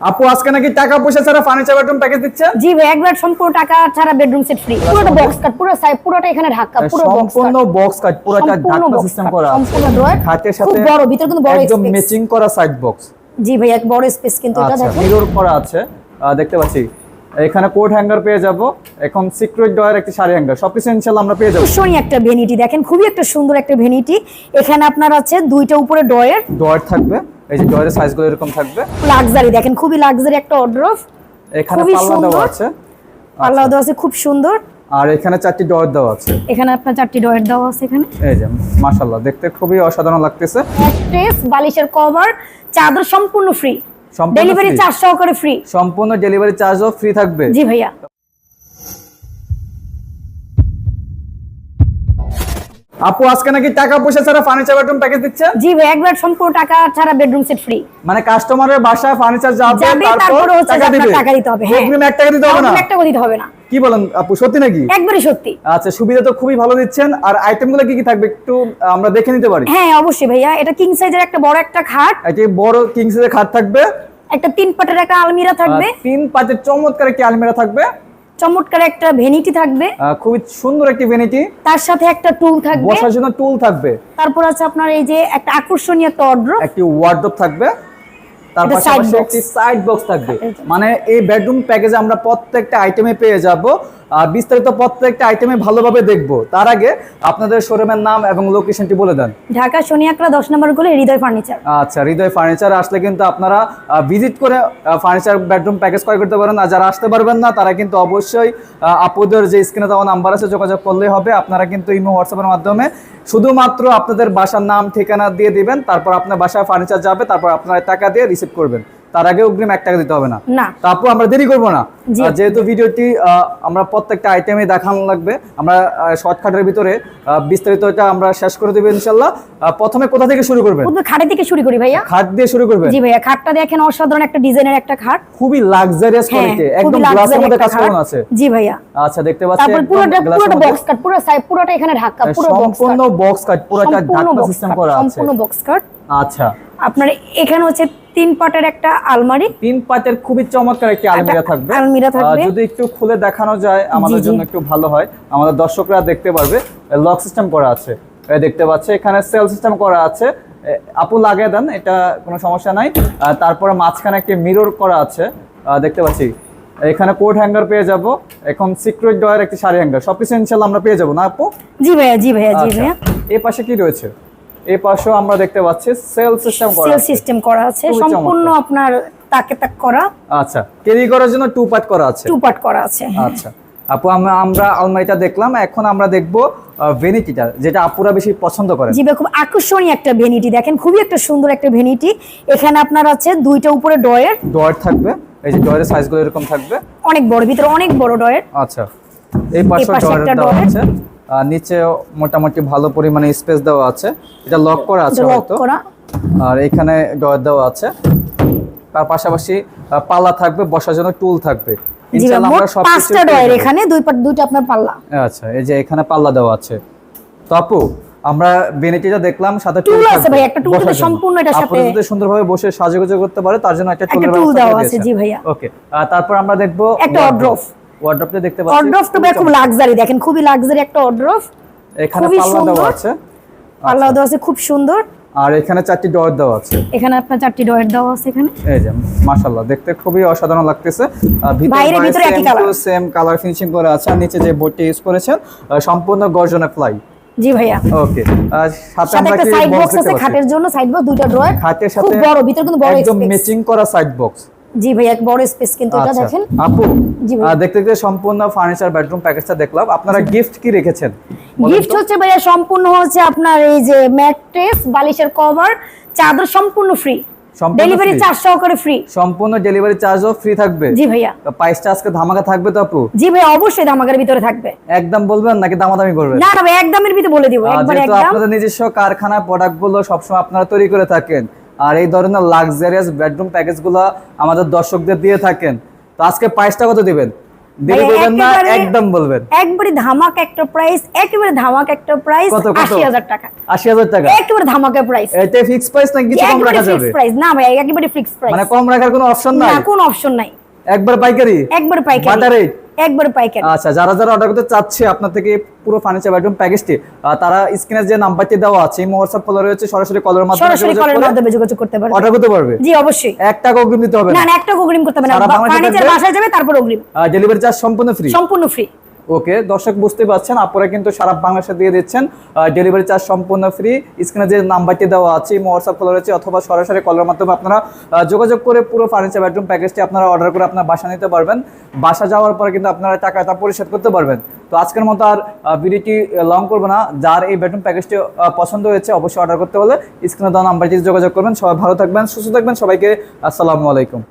আপু আজকে নাকি টাকা পয়সা ছাড়া ফার্নিচার বেডরুম প্যাকেজ দিচ্ছেন জি ভাই একবার সম্পূর্ণ টাকা ছাড়া বেডরুম সেট ফ্রি পুরোটা বক্স কাট পুরো সাইড পুরোটা এখানে ঢাকা পুরো বক্স সম্পূর্ণ বক্স কাট পুরোটা ঢাকনা সিস্টেম করা সম্পূর্ণ ড্রয়ার খাটের সাথে খুব বড় ভিতর কিন্তু বড় একদম ম্যাচিং করা সাইড বক্স জি ভাই এক বড় স্পেস কিন্তু এটা আচ্ছা দেখেন। মিরর করা আছে। দেখতে পাচ্ছি। এখানে কোট হ্যাঙ্গার পেয়ে যাব। এখন সিক্রেট ডয়ের একটা শাড়ি হ্যাঙ্গার সবকিছু ইনশাআল্লাহ আমরা পেয়ে যাব। আকর্ষণীয় একটা ভেনিটি দেখেন খুবই একটা সুন্দর একটা ভেনিটি এখানে আপনার আছে দুইটা উপরে ডয়ের ডয়ার থাকবে। এই যে ডয়ের সাইজগুলো এরকম থাকবে। লাক্সারি দেখেন খুবই লাক্সারি একটা অর্ডার এখানে পাল্লা দেওয়া আছে। পাল্লা আচ্ছা। দেওয়া আছে খুব সুন্দর। আর এখানে চারটি ডয়ার দেওয়া আছে। এখানে আপনার চারটি ডয়ের দেওয়া আছে এখানে। এই যে মাশাআল্লাহ দেখতে খুবই অসাধারণ লাগতেছে। ম্যাট্রেস বালিশের কভার চাদর সম্পূর্ণ ফ্রি ডেলিভারি? চার্জ সহকারে ফ্রি সম্পূর্ণ ডেলিভারি চার্জও ফ্রি থাকবে। জি ভাইয়া। আপু আজকে নাকি টাকা পয়সা ছাড়া ফার্নিচার বেডরুম প্যাকেজ দিচ্ছেন? জি ভাই একবার সম্পূর্ণ টাকা ছাড়া বেডরুম সেট ফ্রি মানে কাস্টমারের বাসায় ফার্নিচার যাবে তারপর হচ্ছে টাকা দিবে। টাকা দিতে হবে, হ্যাঁ। অগ্রিম এক টাকা দিতে হবে না? একটা দিতে হবে না। কি বলেন আপু সত্যি নাকি? একবারই সত্যি। আচ্ছা সুবিধা তো খুবই ভালো দিচ্ছেন। আর আইটেমগুলো কি কি থাকবে একটু আমরা দেখে নিতে পারি। হ্যাঁ অবশ্যই ভাইয়া এটা কিং সাইজের একটা বড় একটা খাট। একটি বড় কিং সাইজের খাট থাকবে। একটা তিন পাটের একটা আলমিরা থাকবে। তিন পাতের চমৎকার একটা আলমিরা থাকবে। চমৎকার একটা ভেনিটি থাকবে। খুবই সুন্দর একটি ভেনিটি। তার সাথে একটা টুল থাকবে। বসার জন্য টুল থাকবে। তারপর আছে আপনার এই যে একটা আকর্ষণীয় একটা একটি ওয়ার্ডরোব থাকবে। তারপর পাশাপাশি একটি সাইড বক্স থাকবে। মানে এই বেডরুম প্যাকেজে আমরা প্রত্যেকটা আইটেমে পেয়ে যাব। বিস্তারিত প্রত্যেকটা আইটেমে ভালোভাবে দেখব। তার আগে আপনাদের শোরুমের নাম এবং লোকেশনটি বলে দেন। ঢাকা শনিয়াকড়া দশ নম্বরগুলো হৃদয় ফার্নিচার আচ্ছা হৃদয় ফার্নিচার আসলে কিন্তু আপনারা ভিজিট করে ফার্নিচার বেডরুম প্যাকেজ ক্রয় করতে পারেন। আর যারা আসতে পারবেন না তারা কিন্তু অবশ্যই আপুদের যে স্ক্রিনে দেওয়া নাম্বার আছে যোগাযোগ করলেই হবে। আপনারা কিন্তু ইমো হোয়াটসঅ্যাপের মাধ্যমে শুধুমাত্র আপনাদের বাসার নাম ঠিকানা দিয়ে দিবেন তারপর আপনার বাসায় ফার্নিচার যাবে তারপর আপনারা টাকা দিয়ে রিসিভ করবেন। তার আগে অগ্রিম এক টাকা দিতে হবে না। না। তারপর আমরা দেরি করব না। যেহেতু ভিডিওটি আমরা প্রত্যেকটা আইটেমে দেখানো লাগবে আমরা শর্টকাটের ভিতরে বিস্তারিতটা আমরা শেষ করে দেবো ইনশাল্লাহ প্রথমে কোথা থেকে শুরু করবেন? খাটের থেকে শুরু করি ভাইয়া। খাট দিয়ে শুরু করবেন? জি ভাইয়া খাটটা দেখেন অসাধারণ একটা ডিজাইনের একটা খাট। খুবই লাক্সারিয়াস হ্যাঁ কোয়ালিটি একদম গ্লাসের মধ্যে কাজ খাট। আছে। জি ভাইয়া। আচ্ছা দেখতে পাচ্ছি তারপর একদম পুরোটা পুরোটা বক্স কাট পুরো সাইড পুরোটা এখানে ঢাকা পুরো বক্স সম্পূর্ণ বক্স কাট পুরোটা ঢাকনা সিস্টেম করা আছে। সম্পূর্ণ বক্স কাট আচ্ছা। আপনার এখানে হচ্ছে তিন পাটের একটা আলমারি। তিন পাটের খুবই চমৎকার একটি আলমিরা থাকবে। আলমিরা থাকবে। যদি একটু খুলে দেখানো যায় আমাদের। জন্য একটু ভালো হয়। আমাদের দর্শকরা দেখতে পারবে লক সিস্টেম করা আছে। দেখতে পাচ্ছে এখানে সেল সিস্টেম করা আছে। আপু লাগিয়ে দেন এটা কোনো সমস্যা নাই। তারপরে মাঝখানে একটি মিরর করা আছে। দেখতে পাচ্ছি। এখানে কোট হ্যাঙ্গার পেয়ে যাব। এখন সিক্রেট ডয়ের একটি শাড়ি হ্যাঙ্গার সবকিছু ইনশাল্লাহ আমরা পেয়ে যাব না আপু? জি ভাইয়া জি ভাইয়া জি আচ্ছা। ভাইয়া। এই পাশে কি রয়েছে? এই পাশেও আমরা দেখতে পাচ্ছি সেল সিস্টেম করা সেল সিস্টেম করা আছে সম্পূর্ণ আপনার তাকে তাক করা। আচ্ছা ক্যারি করার জন্য টু পার্ট করা আছে। টু পার্ট করা আছে। আচ্ছা আপু আমরা আমরা আলমারিটা দেখলাম এখন আমরা দেখব ভেনিটিটা যেটা আপুরা বেশি পছন্দ করেন। জি খুব আকর্ষণীয় একটা ভেনিটি দেখেন খুবই একটা সুন্দর একটা ভেনিটি এখানে আপনার আছে দুইটা উপরে ডয়ের ডয়ার থাকবে এই যে ডয়ারের সাইজগুলো এরকম থাকবে। অনেক বড় ভিতরে অনেক বড় ডয়ের আচ্ছা এই পাশে ডয়ার একটা drawer। আছে। নিচে মোটামুটি ভালো পরিমাণে স্পেস দেওয়া আছে। এটা লক করা আছে হয়তো। আর এখানে ডয়ার দেওয়া আছে। তার পাশাপাশি পাল্লা থাকবে বসার জন্য টুল থাকবে। জি ভাই ইনশাআল্লাহ মোট আমরা সবকিছু পাঁচটা ডয়ের এখানে দুই দুইটা আপনার পাল্লা। আচ্ছা এই যে এখানে পাল্লা দেওয়া আছে। তো আপু আমরা বেনিটিটা দেখলাম সাথে টুল আছে ভাই, একটা টুল তো সম্পূর্ণ সাথে- সুন্দরভাবে বসে সাজুগুজু করতে পারে তার জন্য একটা টুল দেওয়া আছে, জি ভাইয়া। ওকে তারপর আমরা দেখব একটা। ওয়ার্ড্রপটা দেখতে পাচ্ছি। অর্ডারফ তো খুব লাক্সারি দেখেন খুবই লাক্সারি একটা অর্ডারফ এখানে পাল্লা দেওয়া আছে। পাল্লা আচ্ছা। দেওয়া আছে খুব সুন্দর। আর এখানে চারটি ডয়ার দেওয়া আছে। এখানে আপনার চারটি ডয়ের দেওয়া আছে এখানে। এই যে মাশাআল্লাহ দেখতে খুবই অসাধারণ লাগতেছে। বাইরে ভিতরে একই colour। সেম কালার ফিনিশিং করা আছে আর নিচে যে বোর্ডটি ইউজ করেছেন সম্পূর্ণ গর্জনে ফ্লাই জি ভাইয়া। ওকে আর সাথে আমরা একটা সাইড বক্স আছে খাটের জন্য সাইড বক্স দুইটা ড্রয়ার খাটের সাথে খুব বড় ভিতরে কিন্তু বড় একদম ম্যাচিং করা সাইড বক্স জি ভাইয়া এক বড় স্পেস কিন্তু এটা আচ্ছা। দেখেন। আপু ভাই। দেখতে দেখতে সম্পূর্ণ ফার্নিচার বেডরুম প্যাকেজটা দেখলাম। আপনারা গিফট কি রেখেছেন? গিফট হচ্ছে ভাইয়া সম্পূর্ণ হচ্ছে আপনার এই যে ম্যাট্রেস বালিশের কভার চাদর সম্পূর্ণ ফ্রি ডেলিভারি চার্জ সহকারে ফ্রি সম্পূর্ণ ডেলিভারি চার্জও ফ্রি থাকবে। জি ভাইয়া। প্রাইসটা আজকে ধামাকা থাকবে তো আপু? জি ভাইয়া অবশ্যই ধামাকার ভিতরে থাকবে। একদম বলবেন নাকি দামাদামি করবেন? না না ভাই একদমের ভিতরে বলে দিব একবার একদম। আপনাদের নিজস্ব কারখানা প্রোডাক্টগুলো সবসময় আপনারা তৈরি করে থাকেন। আর এই ধরনের লাক্সারিয়াস বেডরুম প্যাকেজগুলো আমাদের দর্শকদের দিয়ে থাকেন। তো আজকে প্রাইসটা কত দিবেন? দেরি ভাই, না একদম বলবেন। একবারে ধামাক একটা প্রাইস একেবারে ধামাক একটা প্রাইস টাকা। আশি হাজার টাকা? একেবারে ধামাকা প্রাইস এটা ফিক্স প্রাইস কিছু কম ফিক্স প্রাইস না ভাই একেবারে ফিক্স প্রাইস মানে কম রাখার কোনো অপশন না নাই? কোনো অপশন নাই। একবার পাইকারি? একবার পাইকারি। বাটার রেট একবার পাইকারি। আচ্ছা যারা যারা অর্ডার করতে চাচ্ছে আপনার থেকে পুরো ফার্নিচার বেডরুম প্যাকেজটি তারা স্ক্রিনে যে নাম্বারটি দেওয়া আছে এই হোয়াটসঅ্যাপ কলার রয়েছে সরাসরি কলের মাধ্যমে সরাসরি কলের মাধ্যমে যোগাযোগ করতে পারবে। অর্ডার করতে পারবে? জি অবশ্যই। এক টাকা অগ্রিম দিতে হবে না? না একটা অগ্রিম করতে হবে না। ফার্নিচার বাসায় যাবে তারপর অগ্রিম। ডেলিভারি চার্জ সম্পূর্ণ ফ্রি সম্পূর্ণ ফ্রি ওকে, দর্শক বুঝতে পারছেন আপনারা কিন্তু সারা বাংলাদেশে দিয়ে দিচ্ছেন ডেলিভারি চার্জ সম্পূর্ণ ফ্রি স্ক্রিনে যে নাম্বারটি দেওয়া আছে হোয়াটসঅ্যাপ কল রয়েছে অথবা সরাসরি কলের মাধ্যমে আপনারা যোগাযোগ করে পুরো ফার্নিচার বেডরুম প্যাকেজটি আপনারা অর্ডার করে আপনার বাসা নিতে পারবেন। বাসা যাওয়ার পরে কিন্তু আপনারা টাকাটা পরিশোধ করতে পারবেন। তো আজকের মতো আর ভিডিওটি লং করব না, যার এই বেডরুম প্যাকেজটি পছন্দ হয়েছে অবশ্যই অর্ডার করতে হলে স্ক্রিনে দেওয়া নাম্বারটি যোগাযোগ করবেন। সবাই ভালো থাকবেন, সুস্থ থাকবেন, সবাইকে আসসালামু আলাইকুম।